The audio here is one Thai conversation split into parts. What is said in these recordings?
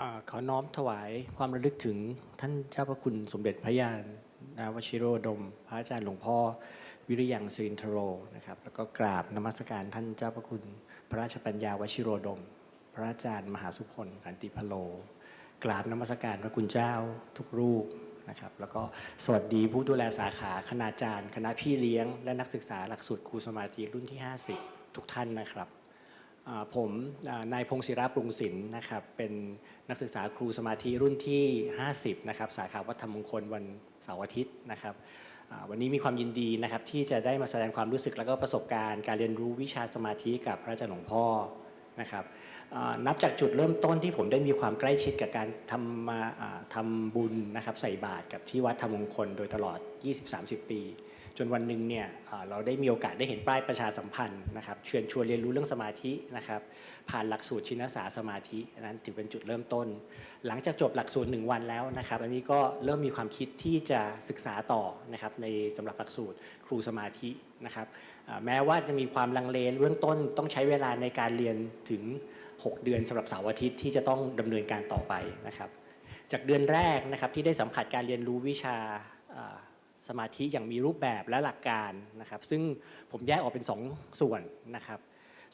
อขอน้อมถวายความระลึกถึงท่านเจ้าพระคุณสมเด็จพระยานนาวชิโรดม พระอาจารย์หลวงพ่อวิริยังสิรินทโรนะครับแล้วก็กราบนมัสการท่านเจ้าพระคุณ พระราชปัญญาวชิโรดม พระอาจารย์มหาสุพลขันติพโล กราบนมัสการพระคุณเจ้าทุกรูปนะครับแล้วก็สวัสดีผู้ดูแลสาขาคณาจารย์ คณะพี่เลี้ยง และนักศึกษาหลักสูตรครูสมาธิรุ่นที่ 50 ทุกท่านนะครับ ผมนายพงศิระปรุงศิลป์นะครับเป็นนักศึกษาครูสมาธิรุ่นที่ 50 นะครับ สาขาวัฒนมงคลวันเสาร์อาทิตย์นะครับวันนี้มีความยินดีนะครับที่จะได้มาแสดงความรู้สึกและก็ประสบการณ์การเรียนรู้วิชาสมาธิกับพระอาจารย์หลวงพ่อนะครับนับจากจุดเริ่มต้นที่ผมได้มีความใกล้ชิดกับการทำมาอ่าทำบุญนะครับใส่บาตรกับที่วัดธรรมมงคลโดยตลอด 20-30 ปี จนวันหนึ่งเนี่ยเราได้มีโอกาสได้เห็นป้ายประชาสัมพันธ์นะครับเชิญชวนเรียนรู้เรื่องสมาธินะครับผ่านหลักสูตรชินสาสมาธินั้นถือเป็นจุดเริ่มต้น หลังจากจบหลักสูตรหนึ่งวันแล้วนะครับ อันนี้ก็เริ่มมีความคิดที่จะศึกษาต่อนะครับในสำหรับหลักสูตรครูสมาธินะครับแม้ว่าจะมีความลังเลเบื้องต้นต้องใช้เวลาในการเรียนถึง 6 เดือนสำหรับเสาร์อาทิตย์ที่จะต้องดำเนินการต่อไปนะครับ จากเดือนแรกนะครับที่ได้สัมผัสการเรียนรู้วิชา สมาธิอย่างมีรูปแบบและหลักการนะครับ ซึ่งผมแยกออกเป็น 2 ส่วนนะครับ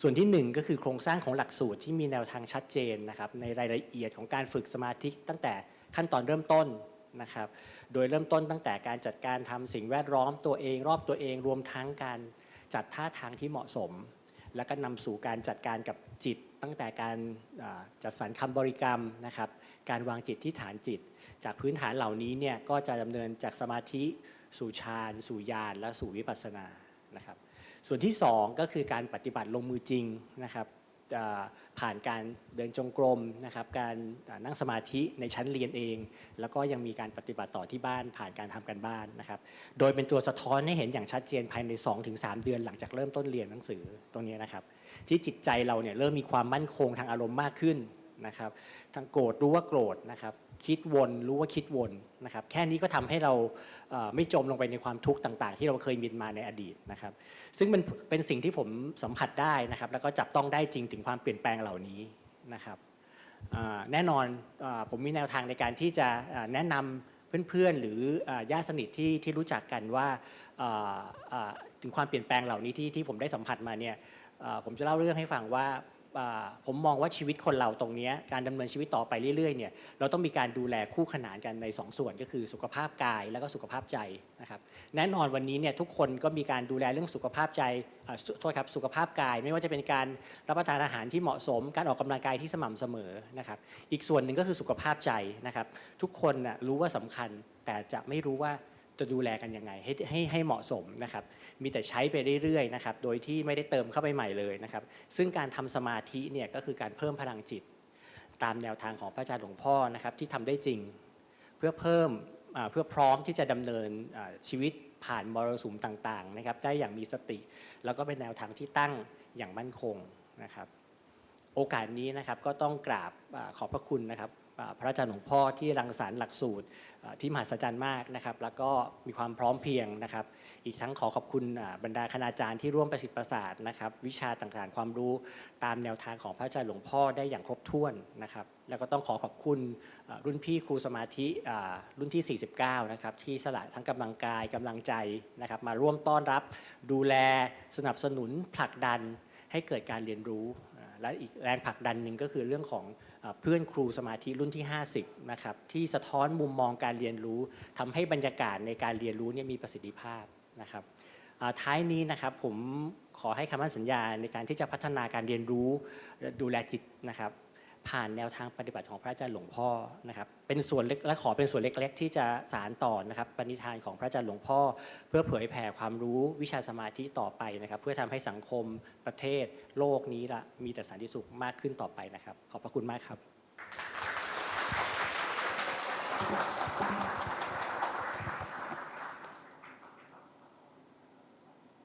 ส่วนที่ 1 ก็คือโครงสร้างของหลักสูตรที่มีแนวทางชัดเจนนะครับ ในรายละเอียดของการฝึกสมาธิตั้งแต่ขั้นตอนเริ่มต้นนะครับ โดยเริ่มต้นตั้งแต่การจัดการทำสิ่งแวดล้อมตัวเองรอบตัวเองรวมทั้งการจัดท่าทางที่เหมาะสม แล้วก็นำสู่การจัดการกับจิต ตั้งแต่การจัดสรรคำบริกรรมนะครับ การวางจิตที่ฐานจิต จากพื้นฐานเหล่านี้เนี่ยก็จะดำเนินจากสมาธิสู่ฌานสู่ญาณและสู่วิปัสสนานะครับ ส่วนที่ 2 ก็คือการปฏิบัติลงมือจริงนะครับ ผ่านการเดินจงกรมนะครับการนั่งสมาธิในชั้นเรียนเอง แล้วก็ยังมีการปฏิบัติต่อที่บ้านผ่านการทำกันบ้านนะครับโดยเป็นตัวสะท้อนให้เห็นอย่างชัดเจนภายใน 2-3 เดือนหลังจากเริ่มต้นเรียนหนังสือตรงนี้นะครับที่จิตใจเราเนี่ยเริ่มมีความมั่นคงทางอารมณ์มากขึ้นนะครับทางโกรธรู้ว่าโกรธนะครับ คิดวนรู้ว่าคิดวนนะครับแค่นี้ก็ทำให้เราไม่จมลงไปในความทุกข์ต่าง ๆ ที่เราเคยมีมาในอดีตนะครับ ซึ่งมันเป็นสิ่งที่ผมสัมผัสได้นะครับ แล้วก็จับต้องได้จริงถึงความเปลี่ยนแปลงเหล่านี้นะครับแน่นอนผมมีแนวทางในการที่จะแนะนำเพื่อนๆ หรือญาติสนิทที่ที่รู้จักกันว่าถึงความเปลี่ยนแปลงเหล่านี้ที่ที่ผมได้สัมผัสมาเนี่ยผมจะเล่าเรื่องให้ฟังว่า ผมมองว่าชีวิตคนเราตรงนี้การดำเนินชีวิตต่อไปเรื่อยๆเนี่ยเราต้องมีการดูแลคู่ขนานกันใน 2 ส่วนก็คือสุขภาพกายแล้วก็สุขภาพใจนะครับแน่นอนวันนี้เนี่ยทุกคนก็มีการดูแลเรื่องสุขภาพใจโทษครับสุขภาพกาย ไม่ว่าจะเป็นการรับประทานอาหารที่เหมาะสม การออกกำลังกายที่สม่ำเสมอนะครับอีกส่วนหนึ่งก็คือสุขภาพใจนะครับทุกคนน่ะรู้ว่าสำคัญแต่จะไม่รู้ว่า จะดูแลกันยังไงให้ให้ให้เหมาะสมนะครับ มีแต่ใช้ไปเรื่อยๆนะครับ โดยที่ไม่ได้เติมเข้าไปใหม่เลยนะครับ ซึ่งการทำสมาธิเนี่ยก็คือการเพิ่มพลังจิต ตามแนวทางของพระอาจารย์หลวงพ่อนะครับที่ทำได้จริง เพื่อเพิ่มเพื่อพร้อมที่จะดำเนินชีวิตผ่านมรสุมต่างๆนะครับ ได้อย่างมีสติ แล้วก็เป็นแนวทางที่ตั้งอย่างมั่นคงนะครับ โอกาสนี้นะครับก็ต้องกราบขอบพระคุณนะครับ พระอาจารย์หลวงพ่อที่รังสรรค์หลักสูตรที่มหัศจรรย์มากนะครับ แล้วก็มีความพร้อมเพียงนะครับ อีกทั้งขอขอบคุณบรรดาคณาจารย์ที่ร่วมประสิทธิ์ประสาทนะครับ วิชาต่างๆความรู้ตามแนวทางของพระอาจารย์หลวงพ่อได้อย่างครบถ้วนนะครับ แล้วก็ต้องขอขอบคุณรุ่นพี่ครูสมาธิรุ่นที่ 49 นะครับ ที่สละทั้งกำลังกายกำลังใจนะครับ มาร่วมต้อนรับดูแลสนับสนุนผลักดันให้เกิดการเรียนรู้ และอีกแรงผลักดันหนึ่งก็คือเรื่องของเพื่อนครูสมาธิรุ่นที่ 50นะครับที่สะท้อนมุมมองการเรียนรู้ทำให้บรรยากาศในการเรียนรู้เนี่ยมีประสิทธิภาพนะครับท้ายนี้นะครับผมขอให้คำมั่นสัญญาในการที่จะพัฒนาการเรียนรู้ดูแลจิตนะครับ ผ่านแนวทางปฏิบัติของพระอาจารย์หลวงพ่อนะครับเป็นส่วนเล็กและขอเป็นส่วนเล็ก ๆ ที่จะสารต่อนะครับปณิธานของพระอาจารย์หลวงพ่อ เพื่อเผยแผ่ความรู้วิชาสมาธิต่อไปนะครับ เพื่อทำให้สังคมประเทศโลกนี้ละมีแต่สันติสุขมากขึ้นต่อไปนะครับ ขอบพระคุณมากครับ